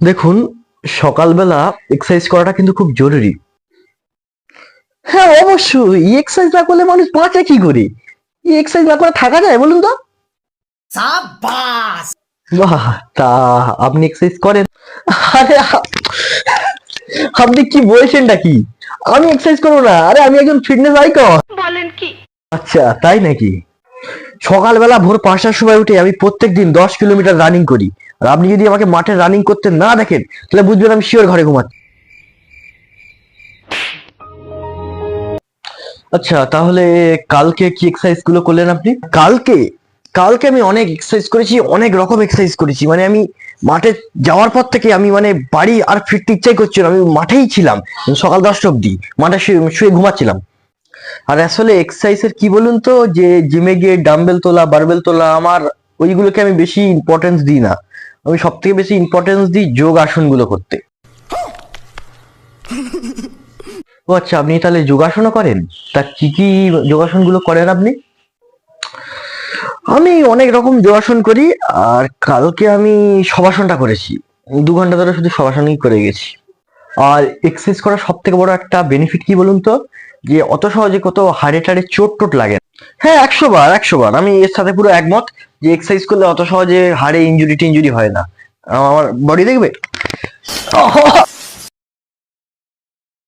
দেখুন সকালবেলা এক্সারসাইজ করাটা কিন্তু খুব জরুরি। হ্যাঁ অবশ্যই। এক্সারসাইজ না করলে মানুষ বাঁচে কি করে? এই এক্সারসাইজ না করে থাকা যায় বলুন তো? বাহ তা আপনি এক্সারসাইজ করেন? আরে আপনি কি বলছেনটা কি আমি এক্সারসাইজ করব না। আরে আমি একজন ফিটনেস আইকন বলেন কি? আচ্ছা তাই নাকি? সকালবেলা ভোর পাঁচটার সময় উঠে আমি প্রত্যেকদিন দশ কিলোমিটার রানিং করি। আর আপনি যদি আমাকে মাঠে রানিং করতে না দেখেন, তাহলে বুঝবেন আমি শিওর ঘরে ঘুমাচ্ছি। আচ্ছা তাহলে কালকে কি এক্সারসাইজগুলো করলেন আপনি? কালকে কালকে আমি অনেক এক্সারসাইজ করেছি, অনেক রকম এক্সারসাইজ করেছি। মানে আমি মাঠে যাওয়ার পর থেকে আমি মানে বাড়ি আর ফিরতে ইচ্ছাই করছিল। আমি মাঠেই ছিলাম, সকাল দশটা অব্দি মাঠে শুয়ে শুয়ে ঘুমাচ্ছিলাম। আর আসলে এক্সারসাইজের কি বলুন তো? যে জিমে গিয়ে ডাম্বেল তোলা বারবেল তোলা, আমার ওইগুলোকে আমি বেশি ইম্পর্টেন্স দিই না। আমি সব থেকে বেশি ইম্পর্টেন্স দিই যোগ আসনগুলো করতে। ও আচ্ছা আপনি তাহলে যোগাসনও করেন? তা কি কি যোগাসনগুলো করেন আপনি? আমি অনেক রকম যোগাসন করি, আর কালকে আমি শবাসনটা করেছি। দু ঘণ্টা ধরে শুধু শবাসনই করে গেছি। আর এক্সারসাইজ করার সব থেকে বড় একটা বেনিফিট কি বলুন তো? যে অত সহজে কত হাড়ে টাড়ে চোট টোট লাগে হ্যাঁ একশো বার একশো বার। আমি এর সাথে পুরো একমত। যে এক্সারসাইজ করলে অত সহজে হাড়ে ইনজুরি টিনজুরি হয় না। আমার বডি দেখবে?